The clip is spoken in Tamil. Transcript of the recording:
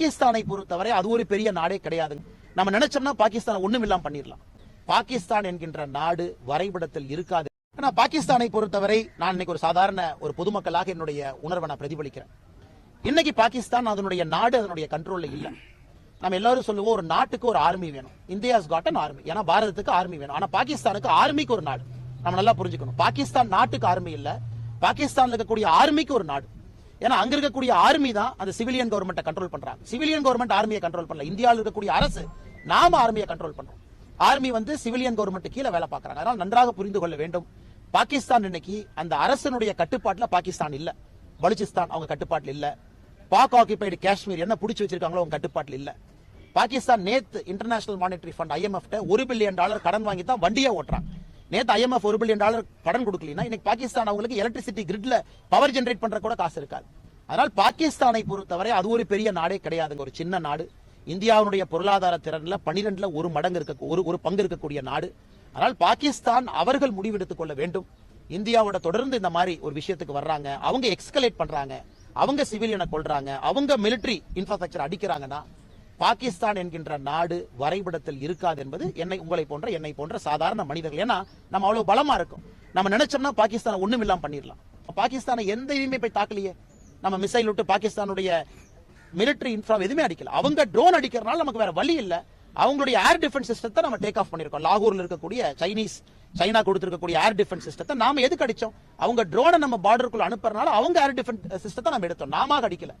பாகிஸ்தானை பொறுத்தவரை அது ஒரு பெரிய நாடே கிடையாது. நம்ம நினைச்சோம்னா பாகிஸ்தானை ஒண்ணும் இல்லாம பண்ணிடலாம். பாகிஸ்தான் என்கின்ற நாடு வரைபடத்தில் இருக்காது. ஆனா பாகிஸ்தானை பொறுத்தவரை நான் இன்னைக்கு ஒரு சாதாரண ஒரு பொதுமக்களாக என்னுடைய உணர்வை நான் பிரதிபலிக்கிறேன். இன்னைக்கு பாகிஸ்தான் அதனுடைய நாடு அதனுடைய கண்ட்ரோல்ல இல்ல. நம்ம எல்லாரும் சொல்லுவோம் ஒரு நாட்டுக்கு ஒரு ஆர்மி வேணும். இந்தியாஸ் காட் அன் ஆர்மி ஏன்னா பாரதத்துக்கு ஆர்மி வேணும். ஆனா பாகிஸ்தானுக்கு ஆர்மிக்கு ஒரு நாடு. நம்ம நல்லா புரிஞ்சுக்கணும். பாகிஸ்தான் நாட்டுக்கு ஆர்மி இல்ல. பாகிஸ்தான்ல இருக்கக்கூடிய ஆர்மிக்கு ஒரு நாடு. ஏன்னா அங்க இருக்கக்கூடிய ஆர்மி தான் அந்த சிவிலியன் கவர்மெண்ட்டை கண்ட்ரோல் பண்றாங்க. சிவிலியன் கவர்மெண்ட் ஆர்மியை கண்ட்ரோல் பண்ணல. இந்தியாவில் இருக்கக்கூடிய அரசு நாம ஆர்மியை கண்ட்ரோல் பண்றோம். ஆர்மி வந்து சிவிலியன் கவர்மெண்ட் கீழே வேலை பார்க்கறாங்க. அதனால நன்றாக புரிந்து கொள்ள வேண்டும். பாகிஸ்தான் இன்னைக்கு அந்த அரசனுடைய கட்டுப்பாட்டுல பாகிஸ்தான் இல்ல. பலுச்சிஸ்தான் அவங்க கட்டுப்பாட்டில் இல்ல. பாக் ஆக்கிபைடு காஷ்மீர் என்ன பிடிச்சி வச்சிருக்காங்களோ அவங்க கட்டுப்பாட்டில் இல்ல. பாகிஸ்தான் நேத்து இன்டர்நேஷனல் மானிட்டரி ஃபண்ட் ஐஎம்எஃப் ஒரு பில்லியன் டாலர் கடன் வாங்கி தான் வண்டியே ஓட்டுறாங்க. நேத்து ஐஎம்எஃப் ஒரு பில்லியன் டாலர் கடன் கொடுக்கலனா இன்னைக்கு பாகிஸ்தான் அவங்களுக்கு எலக்ட்ரிசிட்டி கிரிட்ல பவர் ஜெனரேட் பண்ற கூட காசு இருக்காது. அதனால் பாகிஸ்தானை பொறுத்தவரை அது ஒரு பெரிய நாடே கிடையாதுங்க. ஒரு சின்ன நாடு. இந்தியாவுடைய பொருளாதார திறன்ல பனிரெண்டுல ஒரு மடங்கு இருக்க ஒரு ஒரு பங்கு இருக்கக்கூடிய நாடு. அதனால் பாகிஸ்தான் அவர்கள் முடிவெடுத்துக் கொள்ள வேண்டும். இந்தியாவோட தொடர்ந்து இந்த மாதிரி ஒரு விஷயத்துக்கு வர்றாங்க. அவங்க எக்ஸ்கலேட் பண்றாங்க. அவங்க சிவிலியனை கொள்றாங்க அவங்க மிலிட்டரி இன்ஃப்ராஸ்ட்ரக்சர் அடிக்கிறாங்கன்னா பாகிஸ்தான் என்கின்ற நாடு வரைபடத்தில் இருக்காது என்பது என்னை உங்களை போன்ற என்னை போன்ற சாதாரண மனிதர்கள். ஏன்னா நம்ம அவ்வளவு பலமா இருக்கும். நம்ம நினைச்சோம்னா பாகிஸ்தானை ஒண்ணும் இல்லாம பண்ணிடலாம். பாகிஸ்தானை எந்த இதுவுமே போய் தாக்கலையே. நம்ம மிசைல் விட்டு பாகிஸ்தானுடைய மிலிட்டரி இன்ஃப்ரா எதுவுமே அடிக்கல. அவங்க ட்ரோன் அடிக்கிறதுனால நமக்கு வேற வழி இல்ல. அவங்களுடைய ஏர் டிஃபென்ஸ் சிஸ்டத்தை நம்ம டேக் ஆஃப் பண்ணிருக்கோம். லாகூர்ல இருக்கக்கூடிய சைனீஸ் சைனா கொடுத்திருக்கக்கூடிய ஏர் டிஃபென்ஸ் சிஸ்டத்தை நாம எதுக்கு அடிச்சோம்? அவங்க ட்ரோனை நம்ம பார்டருக்குள்ள அனுப்புறதுனால அவங்க ஏர் டிஃபென்ஸ் சிஸ்டத்தை நம்ம எடுத்தோம். நாம அடிக்கல.